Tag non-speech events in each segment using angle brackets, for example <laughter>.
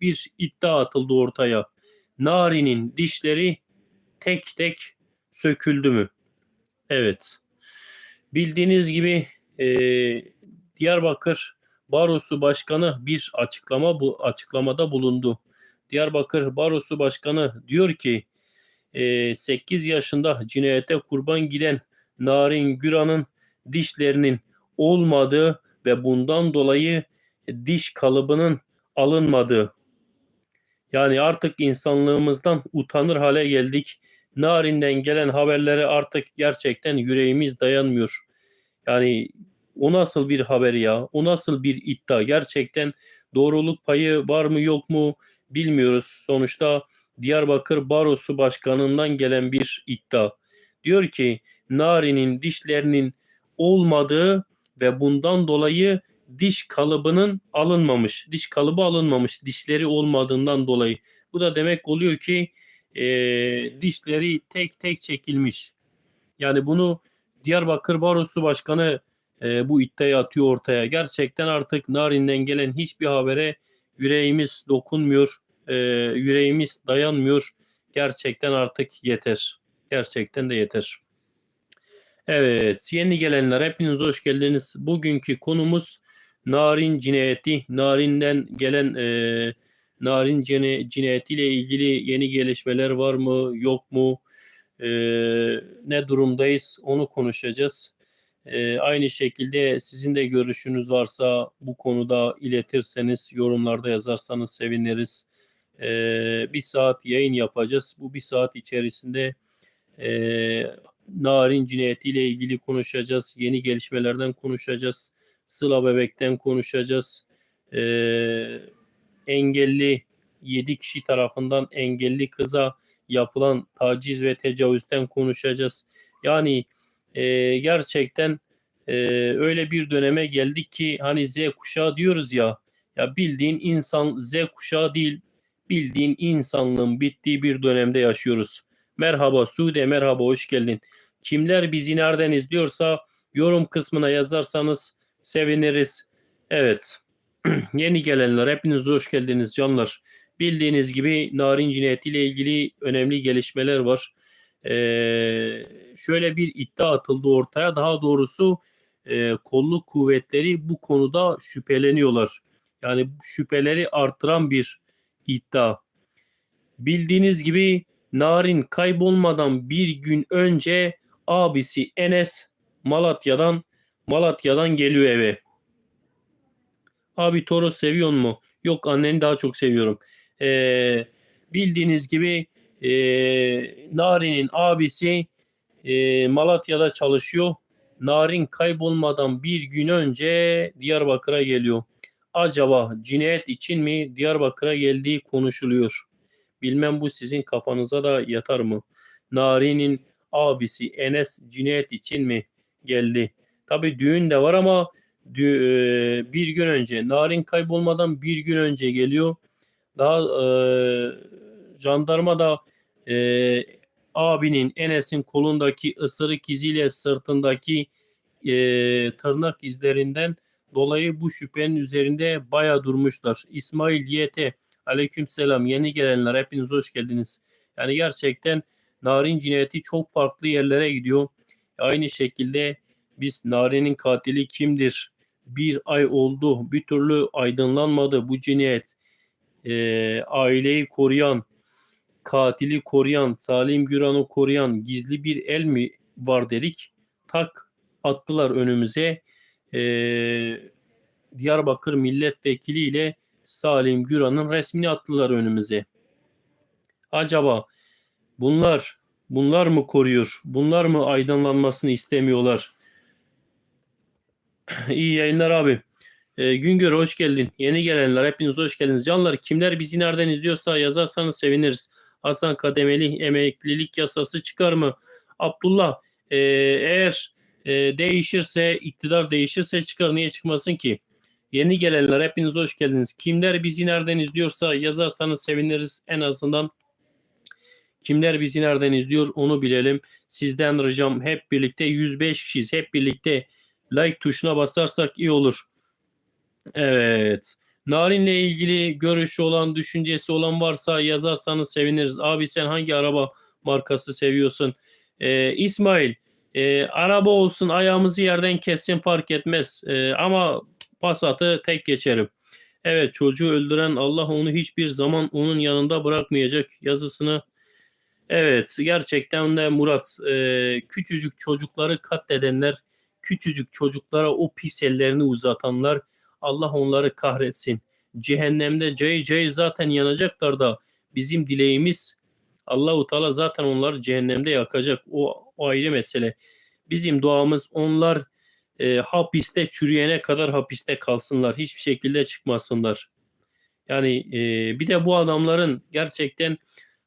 bir iddia atıldı ortaya. Nari'nin dişleri tek tek söküldü mü? Evet. Bildiğiniz gibi e, Diyarbakır Barosu Başkanı bir açıklama bu açıklamada bulundu. Diyarbakır Barosu Başkanı diyor ki e, 8 yaşında cinayete kurban giden Narin Güran'ın dişlerinin olmadığı ve bundan dolayı diş kalıbının alınmadığı. Yani artık insanlığımızdan utanır hale geldik. Narin'den gelen haberlere artık gerçekten yüreğimiz dayanmıyor. Yani o nasıl bir haber ya? O nasıl bir iddia? Gerçekten doğruluk payı var mı yok mu bilmiyoruz. Sonuçta Diyarbakır Barosu Başkanı'ndan gelen bir iddia. Diyor ki Nari'nin dişlerinin olmadığı ve bundan dolayı diş kalıbının alınmamış, diş kalıbı alınmamış, dişleri olmadığından dolayı. Bu da demek oluyor ki e, dişleri tek tek çekilmiş. Yani bunu Diyarbakır Barosu Başkanı e, bu iddiayı atıyor ortaya. Gerçekten artık Narin'den gelen hiçbir habere yüreğimiz dokunmuyor, e, yüreğimiz dayanmıyor. Gerçekten artık yeter. Gerçekten de yeter. Evet, yeni gelenler hepiniz hoş geldiniz. Bugünkü konumuz Narin cinayeti. Narin'den gelen e, Narin cinayetiyle ilgili yeni gelişmeler var mı, yok mu? E, ne durumdayız onu konuşacağız. E, aynı şekilde sizin de görüşünüz varsa bu konuda iletirseniz, yorumlarda yazarsanız seviniriz. E, bir saat yayın yapacağız. Bu bir saat içerisinde e, Narin cinayetiyle ilgili konuşacağız. Yeni gelişmelerden konuşacağız. Sıla Bebek'ten konuşacağız. Ee, engelli 7 kişi tarafından engelli kıza yapılan taciz ve tecavüzden konuşacağız. Yani e, gerçekten e, öyle bir döneme geldik ki hani Z kuşağı diyoruz ya ya bildiğin insan Z kuşağı değil bildiğin insanlığın bittiği bir dönemde yaşıyoruz. Merhaba Sude merhaba hoş geldin. Kimler bizi nereden izliyorsa yorum kısmına yazarsanız seviniriz. Evet. <clears throat> Yeni gelenler hepiniz hoş geldiniz canlar. Bildiğiniz gibi narin cinayetiyle ilgili önemli gelişmeler var. Ee, şöyle bir iddia atıldı ortaya. Daha doğrusu e, kolluk kuvvetleri bu konuda şüpheleniyorlar. Yani şüpheleri artıran bir iddia. Bildiğiniz gibi Narin kaybolmadan bir gün önce abisi Enes Malatya'dan Malatya'dan geliyor eve. Abi Toros seviyor mu? Yok anneni daha çok seviyorum. Ee, bildiğiniz gibi e, Narin'in abisi e, Malatya'da çalışıyor. Narin kaybolmadan bir gün önce Diyarbakır'a geliyor. Acaba cinayet için mi Diyarbakır'a geldiği konuşuluyor. Bilmem bu sizin kafanıza da yatar mı? Nari'nin abisi Enes cinayet için mi geldi? Tabi düğün de var ama dü- e, bir gün önce Narin kaybolmadan bir gün önce geliyor. Daha e, jandarma da e, abinin Enes'in kolundaki ısırık iziyle sırtındaki e, tırnak izlerinden dolayı bu şüphenin üzerinde baya durmuşlar. İsmail Yete aleykümselam yeni gelenler hepiniz hoş geldiniz. Yani gerçekten Narin cinayeti çok farklı yerlere gidiyor. Aynı şekilde biz Narin'in katili kimdir? Bir ay oldu. Bir türlü aydınlanmadı bu cinayet. Ee, aileyi koruyan, katili koruyan, Salim Güran'ı koruyan gizli bir el mi var dedik. Tak attılar önümüze. Ee, Diyarbakır milletvekili ile Salim Güran'ın resmini attılar önümüze. Acaba bunlar bunlar mı koruyor? Bunlar mı aydınlanmasını istemiyorlar? <clears throat> İyi yayınlar abi. E, Güngör hoş geldin. Yeni gelenler hepiniz hoş geldiniz. Canlar kimler bizi nereden izliyorsa yazarsanız seviniriz. Hasan kademeli emeklilik yasası çıkar mı? Abdullah e, eğer e, değişirse iktidar değişirse çıkar niye çıkmasın ki? Yeni gelenler hepiniz hoş geldiniz. Kimler bizi nereden izliyorsa yazarsanız seviniriz. En azından kimler bizi nereden izliyor onu bilelim. Sizden ricam hep birlikte 105 kişiyiz. Hep birlikte like tuşuna basarsak iyi olur. Evet. Narin'le ilgili görüşü olan, düşüncesi olan varsa yazarsanız seviniriz. Abi sen hangi araba markası seviyorsun? Ee, İsmail, e, araba olsun ayağımızı yerden kessin fark etmez. E, ama Passat'ı tek geçerim. Evet çocuğu öldüren Allah onu hiçbir zaman onun yanında bırakmayacak yazısını. Evet gerçekten de Murat e, küçücük çocukları katledenler, küçücük çocuklara o pis ellerini uzatanlar Allah onları kahretsin. Cehennemde cay cay zaten yanacaklar da bizim dileğimiz Allahu Teala zaten onları cehennemde yakacak. O, o ayrı mesele. Bizim duamız onlar e, hapiste çürüyene kadar hapiste kalsınlar. Hiçbir şekilde çıkmasınlar. Yani e, bir de bu adamların gerçekten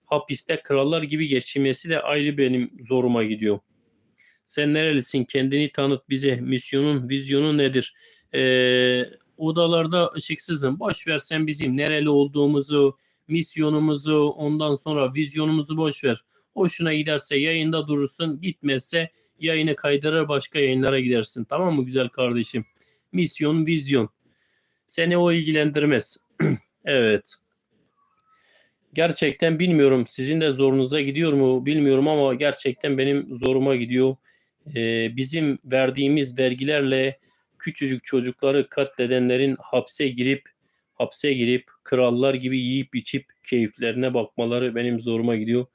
hapiste krallar gibi geçirmesi de ayrı benim zoruma gidiyor. Sen nerelisin? Kendini tanıt bize. Misyonun, vizyonun nedir? E, odalarda ışıksızım. Boş ver sen bizim nereli olduğumuzu, misyonumuzu, ondan sonra vizyonumuzu boş ver. Hoşuna giderse yayında durursun, gitmezse yayını kaydırır başka yayınlara gidersin. Tamam mı güzel kardeşim? Misyon, vizyon. Seni o ilgilendirmez. <clears throat> evet. Gerçekten bilmiyorum sizin de zorunuza gidiyor mu bilmiyorum ama gerçekten benim zoruma gidiyor. Ee, bizim verdiğimiz vergilerle küçücük çocukları katledenlerin hapse girip hapse girip krallar gibi yiyip içip keyiflerine bakmaları benim zoruma gidiyor.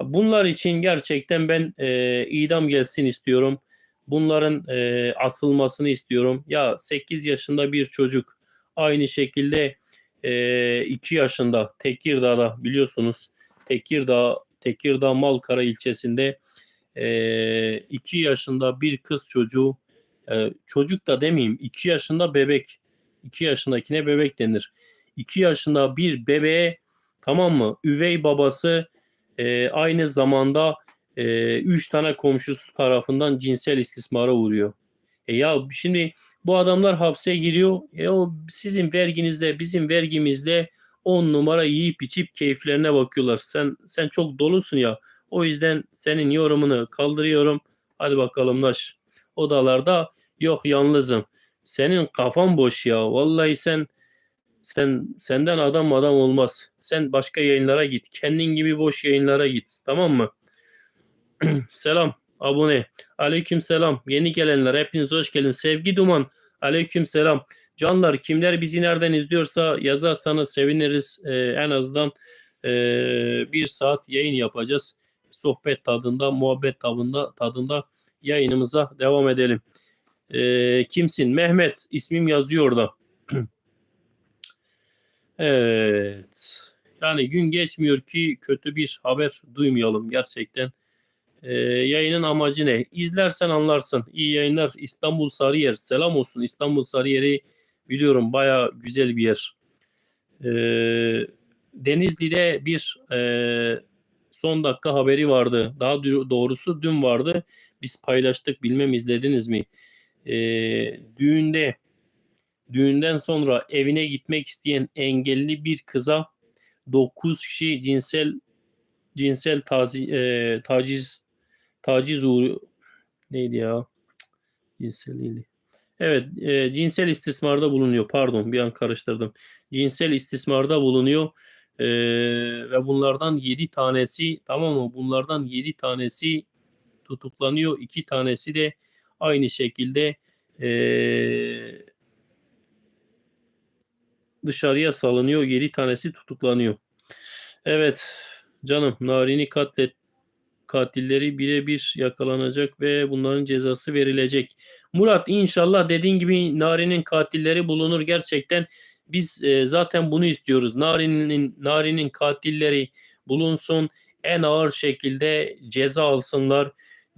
Bunlar için gerçekten ben e, idam gelsin istiyorum. Bunların e, asılmasını istiyorum. Ya 8 yaşında bir çocuk aynı şekilde e, 2 yaşında Tekirdağ'da biliyorsunuz Tekirdağ Tekirdağ Malkara ilçesinde 2 yaşında bir kız çocuğu e, çocuk da demeyeyim 2 yaşında bebek 2 yaşındakine bebek denir. 2 yaşında bir bebeğe tamam mı üvey babası e, aynı zamanda e, üç tane komşusu tarafından cinsel istismara uğruyor. E ya şimdi bu adamlar hapse giriyor. E o sizin verginizle bizim vergimizle on numara yiyip içip keyiflerine bakıyorlar. Sen sen çok dolusun ya. O yüzden senin yorumunu kaldırıyorum. Hadi bakalım Naş. Odalarda yok yalnızım. Senin kafan boş ya. Vallahi sen sen senden adam adam olmaz. Sen başka yayınlara git. Kendin gibi boş yayınlara git. Tamam mı? <clears throat> selam. Abone. Aleyküm selam. Yeni gelenler hepiniz hoş geldin. Sevgi Duman. Aleyküm selam. Canlar kimler bizi nereden izliyorsa yazarsanız seviniriz. Ee, en azından e, bir saat yayın yapacağız. Sohbet tadında, muhabbet tadında, tadında yayınımıza devam edelim. Ee, kimsin? Mehmet. ismim yazıyor orada. <clears throat> Evet. Yani gün geçmiyor ki kötü bir haber duymayalım gerçekten. Ee, yayının amacı ne? İzlersen anlarsın. İyi yayınlar. İstanbul Sarıyer. Selam olsun. İstanbul Sarıyer'i biliyorum baya güzel bir yer. Ee, Denizli'de bir e, son dakika haberi vardı. Daha doğrusu dün vardı. Biz paylaştık. Bilmem izlediniz mi? Ee, düğünde düğünden sonra evine gitmek isteyen engelli bir kıza 9 kişi cinsel cinsel tazi, e, taciz taciz uğru neydi ya? Cinsel değil. Evet, e, cinsel istismarda bulunuyor. Pardon, bir an karıştırdım. Cinsel istismarda bulunuyor. E, ve bunlardan 7 tanesi tamam mı? Bunlardan 7 tanesi tutuklanıyor. 2 tanesi de aynı şekilde eee dışarıya salınıyor. 7 tanesi tutuklanıyor. Evet canım Narin'i katlet katilleri birebir yakalanacak ve bunların cezası verilecek. Murat inşallah dediğin gibi Narin'in katilleri bulunur gerçekten. Biz e, zaten bunu istiyoruz. Narin'in Narin'in katilleri bulunsun. En ağır şekilde ceza alsınlar.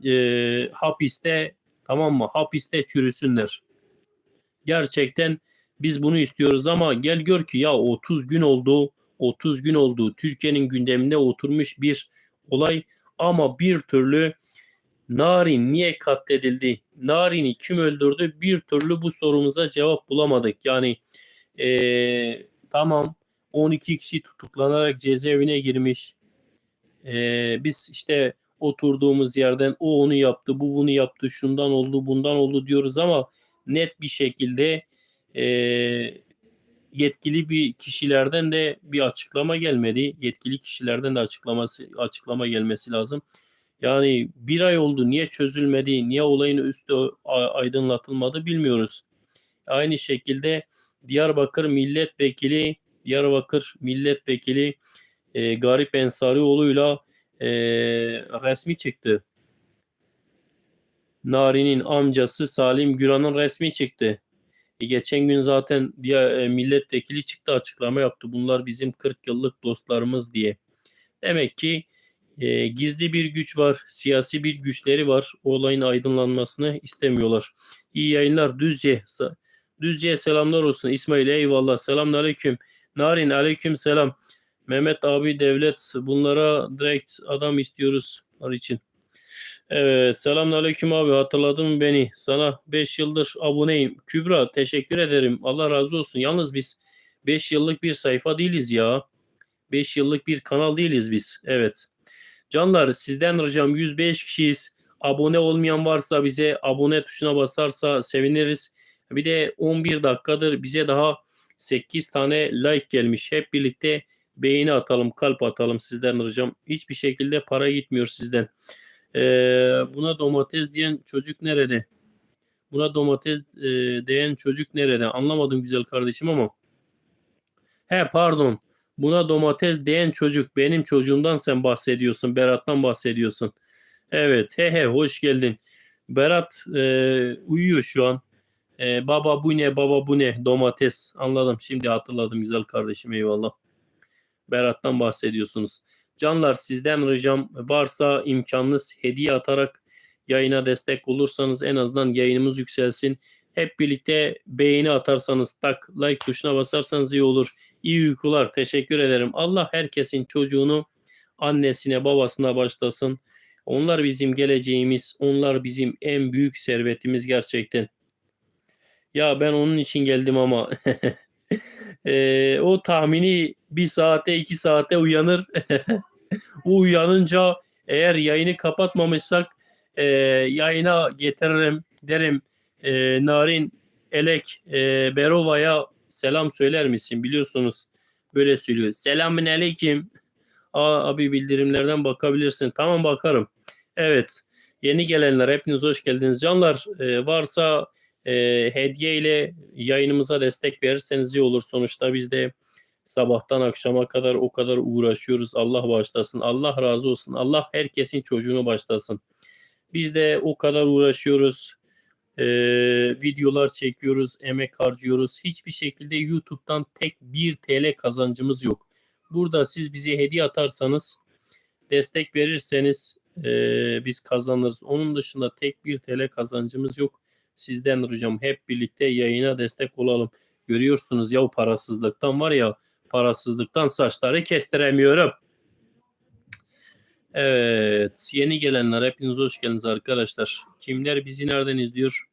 E, hapiste tamam mı? Hapiste çürüsünler. Gerçekten biz bunu istiyoruz ama gel gör ki ya 30 gün oldu. 30 gün oldu. Türkiye'nin gündeminde oturmuş bir olay ama bir türlü Narin niye katledildi? Narin'i kim öldürdü? Bir türlü bu sorumuza cevap bulamadık. Yani ee, tamam 12 kişi tutuklanarak cezaevine girmiş. Ee, biz işte oturduğumuz yerden o onu yaptı, bu bunu yaptı, şundan oldu, bundan oldu diyoruz ama net bir şekilde e, yetkili bir kişilerden de bir açıklama gelmedi. Yetkili kişilerden de açıklaması açıklama gelmesi lazım. Yani bir ay oldu niye çözülmedi, niye olayın üstü aydınlatılmadı bilmiyoruz. Aynı şekilde Diyarbakır Milletvekili Diyarbakır Milletvekili e, Garip Ensarioğlu'yla e, resmi çıktı. Nari'nin amcası Salim Güran'ın resmi çıktı. E, geçen gün zaten diğer e, milletvekili çıktı açıklama yaptı. Bunlar bizim 40 yıllık dostlarımız diye. Demek ki e, gizli bir güç var, siyasi bir güçleri var. O olayın aydınlanmasını istemiyorlar. İyi yayınlar Düzce. Düzce'ye selamlar olsun. İsmail eyvallah. Selamünaleyküm. Narin aleyküm selam. Mehmet abi devlet bunlara direkt adam istiyoruz onlar için. Evet selamünaleyküm abi hatırladın beni? Sana 5 yıldır aboneyim. Kübra teşekkür ederim. Allah razı olsun. Yalnız biz 5 yıllık bir sayfa değiliz ya. 5 yıllık bir kanal değiliz biz. Evet. Canlar sizden ricam 105 kişiyiz. Abone olmayan varsa bize abone tuşuna basarsa seviniriz. Bir de 11 dakikadır bize daha 8 tane like gelmiş. Hep birlikte beğeni atalım, kalp atalım sizden ricam. Hiçbir şekilde para gitmiyor sizden. Ee, buna domates diyen çocuk nerede? Buna domates e, diyen çocuk nerede? Anlamadım güzel kardeşim ama. He pardon. Buna domates diyen çocuk benim çocuğumdan sen bahsediyorsun. Berat'tan bahsediyorsun. Evet. He he hoş geldin. Berat e, uyuyor şu an. E, baba bu ne baba bu ne domates anladım şimdi hatırladım güzel kardeşim eyvallah. Berat'tan bahsediyorsunuz. Canlar sizden ricam varsa imkanınız hediye atarak yayına destek olursanız en azından yayınımız yükselsin. Hep birlikte beğeni atarsanız tak like tuşuna basarsanız iyi olur. İyi uykular teşekkür ederim. Allah herkesin çocuğunu annesine babasına başlasın. Onlar bizim geleceğimiz, onlar bizim en büyük servetimiz gerçekten. Ya ben onun için geldim ama <laughs> Eee, o tahmini bir saate iki saate uyanır. <laughs> o uyanınca eğer yayını kapatmamışsak eee, yayına getiririm derim. Eee, Narin Elek eee, Berova'ya selam söyler misin? Biliyorsunuz böyle söylüyor. Selamün aleyküm. Aa, abi bildirimlerden bakabilirsin. Tamam bakarım. Evet. Yeni gelenler hepiniz hoş geldiniz. Canlar eee, varsa e, hediye ile yayınımıza destek verirseniz iyi olur. Sonuçta biz de sabahtan akşama kadar o kadar uğraşıyoruz. Allah başlasın. Allah razı olsun. Allah herkesin çocuğunu başlasın. Biz de o kadar uğraşıyoruz. E, videolar çekiyoruz, emek harcıyoruz. Hiçbir şekilde YouTube'dan tek 1 TL kazancımız yok. Burada siz bize hediye atarsanız, destek verirseniz e, biz kazanırız. Onun dışında tek 1 TL kazancımız yok sizden ricam hep birlikte yayına destek olalım. Görüyorsunuz ya parasızlıktan var ya parasızlıktan saçları kestiremiyorum. Evet yeni gelenler hepiniz hoş geldiniz arkadaşlar. Kimler bizi nereden izliyor?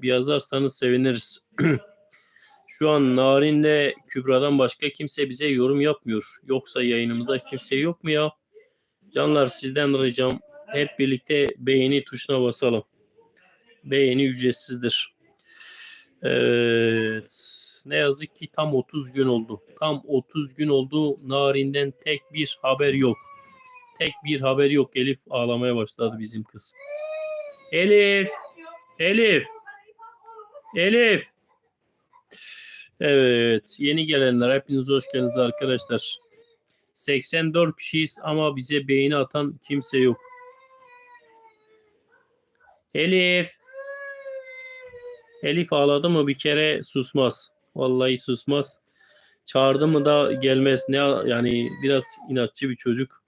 Bir yazarsanız seviniriz. <clears throat> Şu an Narin'le Kübra'dan başka kimse bize yorum yapmıyor. Yoksa yayınımızda kimse yok mu ya? Canlar sizden ricam hep birlikte beğeni tuşuna basalım beğeni ücretsizdir. Evet. Ne yazık ki tam 30 gün oldu. Tam 30 gün oldu. Narin'den tek bir haber yok. Tek bir haber yok. Elif ağlamaya başladı bizim kız. Elif. Elif. Elif. Evet. Yeni gelenler hepiniz hoş geldiniz arkadaşlar. 84 kişiyiz ama bize beğeni atan kimse yok. Elif. Elif ağladı mı bir kere susmaz. Vallahi susmaz. Çağırdı mı da gelmez. Ne yani biraz inatçı bir çocuk.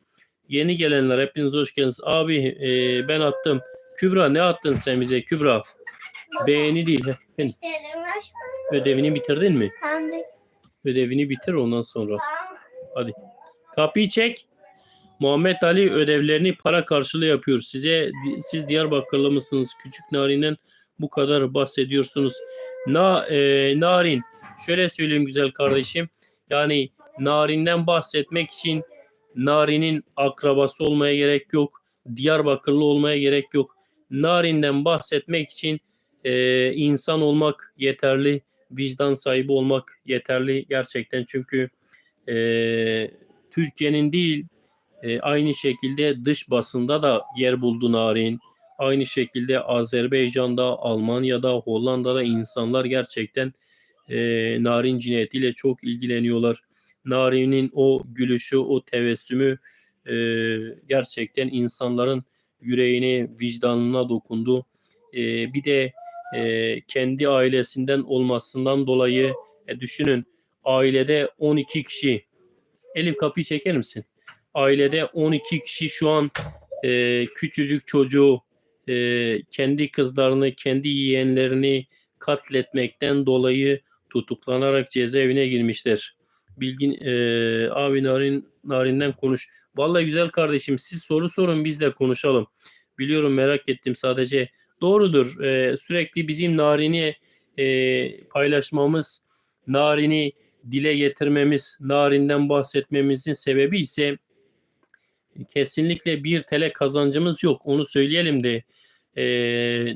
Yeni gelenler hepiniz hoş geldiniz. Abi e, ben attım. Kübra ne attın sen bize Kübra? Beğeni değil. Efendim, ödevini bitirdin mi? Ödevini bitir ondan sonra. Hadi. Kapıyı çek. Muhammed Ali ödevlerini para karşılığı yapıyor. Size siz Diyarbakırlı mısınız? Küçük Nari'nin bu kadar bahsediyorsunuz. Na, e, narin. Şöyle söyleyeyim güzel kardeşim. Yani Narin'den bahsetmek için Narin'in akrabası olmaya gerek yok. Diyarbakırlı olmaya gerek yok. Narin'den bahsetmek için e, insan olmak yeterli. vicdan sahibi olmak yeterli gerçekten çünkü e, Türkiye'nin değil e, aynı şekilde dış basında da yer buldu Narin. Aynı şekilde Azerbaycan'da, Almanya'da, Hollanda'da insanlar gerçekten e, Narin cinayetiyle çok ilgileniyorlar. Narin'in o gülüşü, o tevessümü e, gerçekten insanların yüreğine, vicdanına dokundu. E, bir de e, kendi ailesinden olmasından dolayı e, düşünün ailede 12 kişi. Elif kapıyı çeker misin? Ailede 12 kişi şu an e, küçücük çocuğu e, kendi kızlarını, kendi yeğenlerini katletmekten dolayı tutuklanarak cezaevine girmişler. Bilgin e, abi Narin Narin'den konuş. Vallahi güzel kardeşim siz soru sorun biz de konuşalım. Biliyorum merak ettim sadece. Doğrudur. E, sürekli bizim Narin'i e, paylaşmamız, Narin'i dile getirmemiz, Narin'den bahsetmemizin sebebi ise kesinlikle bir tele kazancımız yok. Onu söyleyelim de e,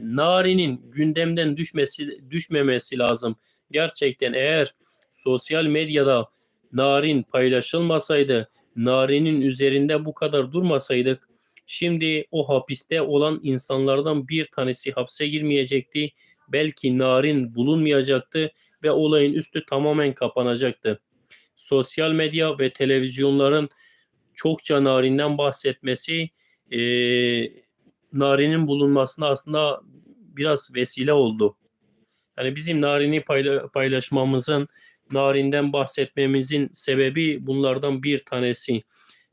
Nari'nin gündemden düşmesi düşmemesi lazım. Gerçekten eğer sosyal medyada Narin paylaşılmasaydı, Nari'nin üzerinde bu kadar durmasaydık, şimdi o hapiste olan insanlardan bir tanesi hapse girmeyecekti. Belki Narin bulunmayacaktı ve olayın üstü tamamen kapanacaktı. Sosyal medya ve televizyonların çokça Narin'den bahsetmesi e, Narin'in bulunmasına aslında biraz vesile oldu. Yani bizim Narin'i payla, paylaşmamızın, Narin'den bahsetmemizin sebebi bunlardan bir tanesi.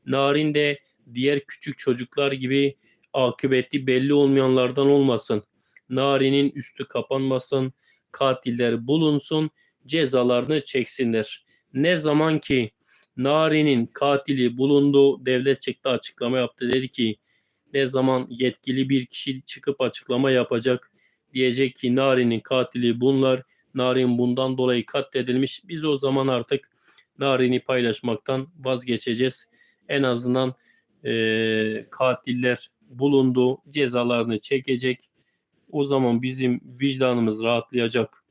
Narin de diğer küçük çocuklar gibi akıbeti belli olmayanlardan olmasın. Narin'in üstü kapanmasın, katiller bulunsun, cezalarını çeksinler. Ne zaman ki Nari'nin katili bulundu, devlet çıktı açıklama yaptı. Dedi ki ne zaman yetkili bir kişi çıkıp açıklama yapacak diyecek ki Nari'nin katili bunlar. Narin bundan dolayı katledilmiş. Biz o zaman artık Narin'i paylaşmaktan vazgeçeceğiz. En azından e, katiller bulundu, cezalarını çekecek. O zaman bizim vicdanımız rahatlayacak.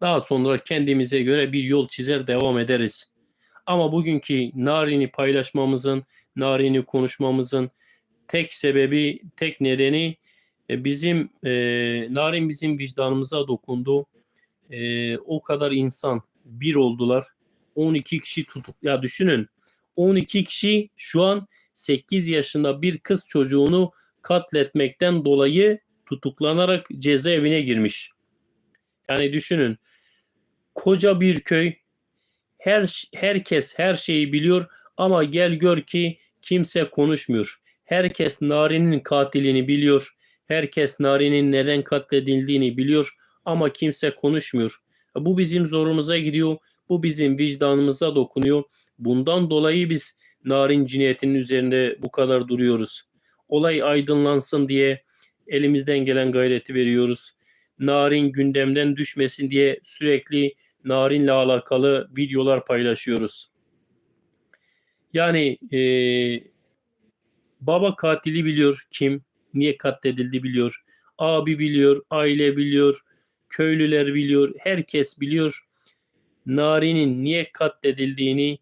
Daha sonra kendimize göre bir yol çizer devam ederiz. Ama bugünkü Narin'i paylaşmamızın, Narin'i konuşmamızın tek sebebi, tek nedeni e, bizim e, Narin bizim vicdanımıza dokundu. E, o kadar insan bir oldular. 12 kişi tutuk. Ya düşünün 12 kişi şu an 8 yaşında bir kız çocuğunu katletmekten dolayı tutuklanarak cezaevine girmiş. Yani düşünün koca bir köy her herkes her şeyi biliyor ama gel gör ki kimse konuşmuyor. Herkes Nari'nin katilini biliyor. Herkes Nari'nin neden katledildiğini biliyor ama kimse konuşmuyor. Bu bizim zorumuza gidiyor. Bu bizim vicdanımıza dokunuyor. Bundan dolayı biz Narin cinayetinin üzerinde bu kadar duruyoruz. Olay aydınlansın diye elimizden gelen gayreti veriyoruz. Narin gündemden düşmesin diye sürekli Narin'le alakalı videolar paylaşıyoruz. Yani e, baba katili biliyor kim, niye katledildi biliyor. Abi biliyor, aile biliyor, köylüler biliyor, herkes biliyor. Narin'in niye katledildiğini,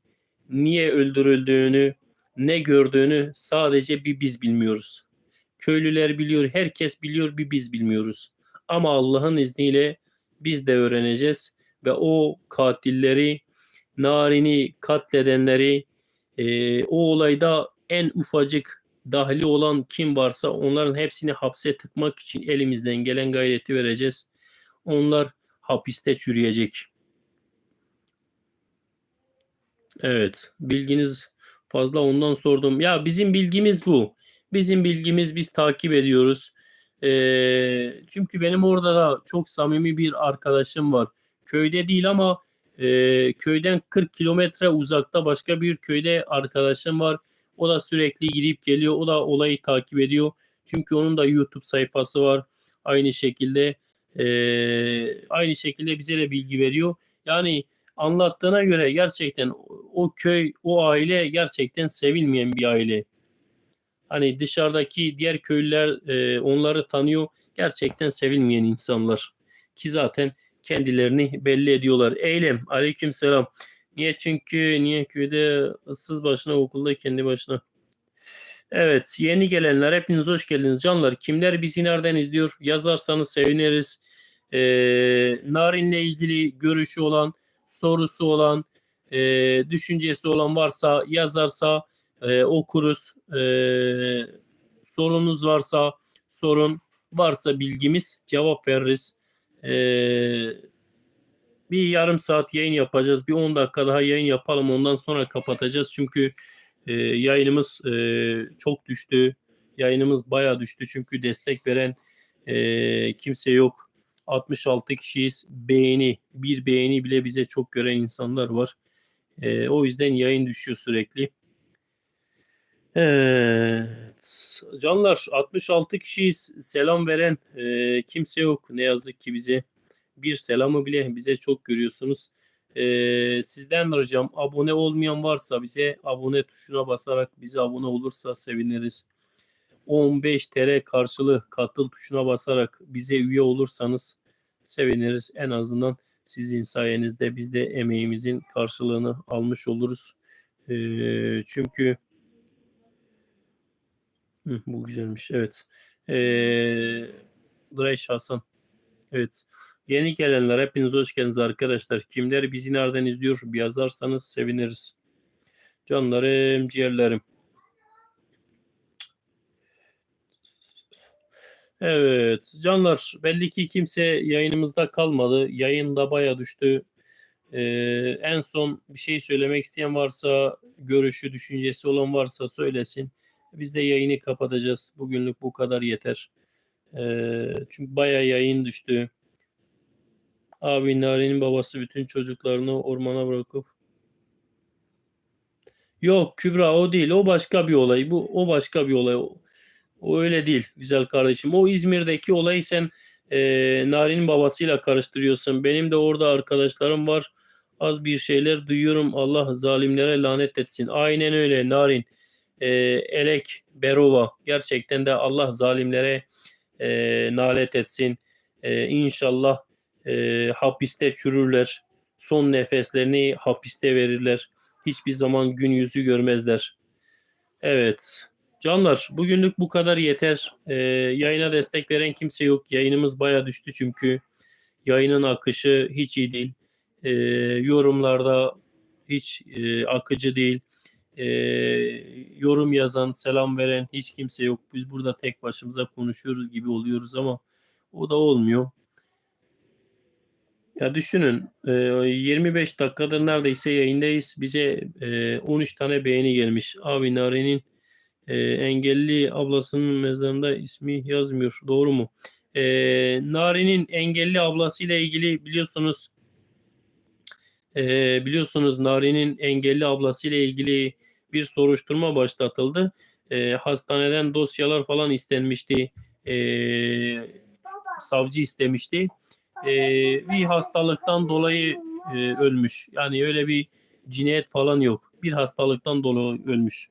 niye öldürüldüğünü, ne gördüğünü sadece bir biz bilmiyoruz. Köylüler biliyor, herkes biliyor, bir biz bilmiyoruz. Ama Allah'ın izniyle biz de öğreneceğiz ve o katilleri, Narin'i katledenleri, e, o olayda en ufacık dahli olan kim varsa onların hepsini hapse tıkmak için elimizden gelen gayreti vereceğiz. Onlar hapiste çürüyecek. Evet, bilginiz fazla ondan sordum. Ya bizim bilgimiz bu. Bizim bilgimiz biz takip ediyoruz. Ee, çünkü benim orada da çok samimi bir arkadaşım var. Köyde değil ama e, köyden 40 kilometre uzakta başka bir köyde arkadaşım var. O da sürekli gidip geliyor. O da olayı takip ediyor. Çünkü onun da YouTube sayfası var. Aynı şekilde e, aynı şekilde bize de bilgi veriyor. Yani anlattığına göre gerçekten o köy, o aile gerçekten sevilmeyen bir aile. Hani dışarıdaki diğer köylüler e, onları tanıyor. Gerçekten sevilmeyen insanlar. Ki zaten kendilerini belli ediyorlar. Eylem. Aleyküm selam. Niye? Çünkü niye köyde ıssız başına okulda kendi başına. Evet yeni gelenler hepiniz hoş geldiniz canlar. Kimler bizi nereden izliyor yazarsanız seviniriz. Ee, Narin'le ilgili görüşü olan, sorusu olan, e, düşüncesi olan varsa yazarsa e, okuruz. E, sorunuz varsa sorun, varsa bilgimiz cevap veririz. E, bir yarım saat yayın yapacağız. Bir 10 dakika daha yayın yapalım. Ondan sonra kapatacağız. Çünkü e, yayınımız e, çok düştü. Yayınımız bayağı düştü. Çünkü destek veren e, kimse yok. 66 kişiyiz. Beğeni, bir beğeni bile bize çok gören insanlar var. E, o yüzden yayın düşüyor sürekli. Evet. Canlar 66 kişiyiz. Selam veren e, kimse yok. Ne yazık ki bize. Bir selamı bile bize çok görüyorsunuz. Ee, sizden ricam abone olmayan varsa bize abone tuşuna basarak bize abone olursa seviniriz. 15 TL karşılığı katıl tuşuna basarak bize üye olursanız seviniriz. En azından sizin sayenizde biz de emeğimizin karşılığını almış oluruz. Ee, çünkü Hı, bu güzelmiş. Evet. Ee, Dreyş Hasan. Evet. Yeni gelenler hepiniz hoş geldiniz arkadaşlar. Kimler bizi nereden izliyor bir yazarsanız seviniriz. Canlarım, ciğerlerim. Evet, canlar belli ki kimse yayınımızda kalmadı. Yayında baya düştü. Ee, en son bir şey söylemek isteyen varsa, görüşü, düşüncesi olan varsa söylesin. Biz de yayını kapatacağız. Bugünlük bu kadar yeter. Ee, çünkü baya yayın düştü. Abi Nari'nin babası bütün çocuklarını ormana bırakıp Yok Kübra o değil. O başka bir olay. Bu o başka bir olay. O, öyle değil güzel kardeşim. O İzmir'deki olayı sen e, Nari'nin babasıyla karıştırıyorsun. Benim de orada arkadaşlarım var. Az bir şeyler duyuyorum. Allah zalimlere lanet etsin. Aynen öyle Narin. E, Elek Berova. Gerçekten de Allah zalimlere e, nalet etsin. E, inşallah e, hapiste çürürler. Son nefeslerini hapiste verirler. Hiçbir zaman gün yüzü görmezler. Evet. Canlar bugünlük bu kadar yeter. E, yayına destek veren kimse yok. Yayınımız baya düştü çünkü yayının akışı hiç iyi değil. E, yorumlarda hiç e, akıcı değil. E, yorum yazan, selam veren hiç kimse yok. Biz burada tek başımıza konuşuyoruz gibi oluyoruz ama o da olmuyor. Ya düşünün e, 25 dakikadır neredeyse yayındayız. Bize e, 13 tane beğeni gelmiş. Abi Nari'nin e, engelli ablasının mezarında ismi yazmıyor. Doğru mu? E, Nari'nin engelli ablasıyla ilgili biliyorsunuz e, biliyorsunuz Nari'nin engelli ablasıyla ilgili bir soruşturma başlatıldı. E, hastaneden dosyalar falan istenmişti. E, savcı istemişti e, bir hastalıktan dolayı e, ölmüş. Yani öyle bir cinayet falan yok. Bir hastalıktan dolayı ölmüş.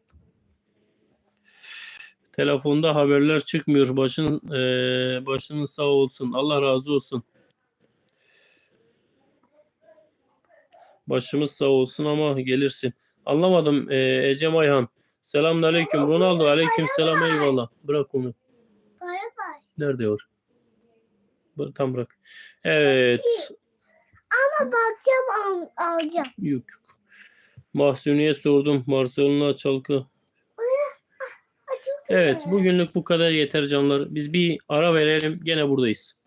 Telefonda haberler çıkmıyor. Başın e, başının sağ olsun. Allah razı olsun. Başımız sağ olsun ama gelirsin. Anlamadım e, Ecem Ayhan. Selamünaleyküm. Ronaldo aleyküm selam eyvallah. Bırak onu. Nerede? Bı- Tam bırak. Evet. Ama bakacağım al, alacağım. Yok yok. Mahsuni'ye sordum. Barcelona çalkı. Evet bugünlük bu kadar yeter canlar. Biz bir ara verelim. Gene buradayız.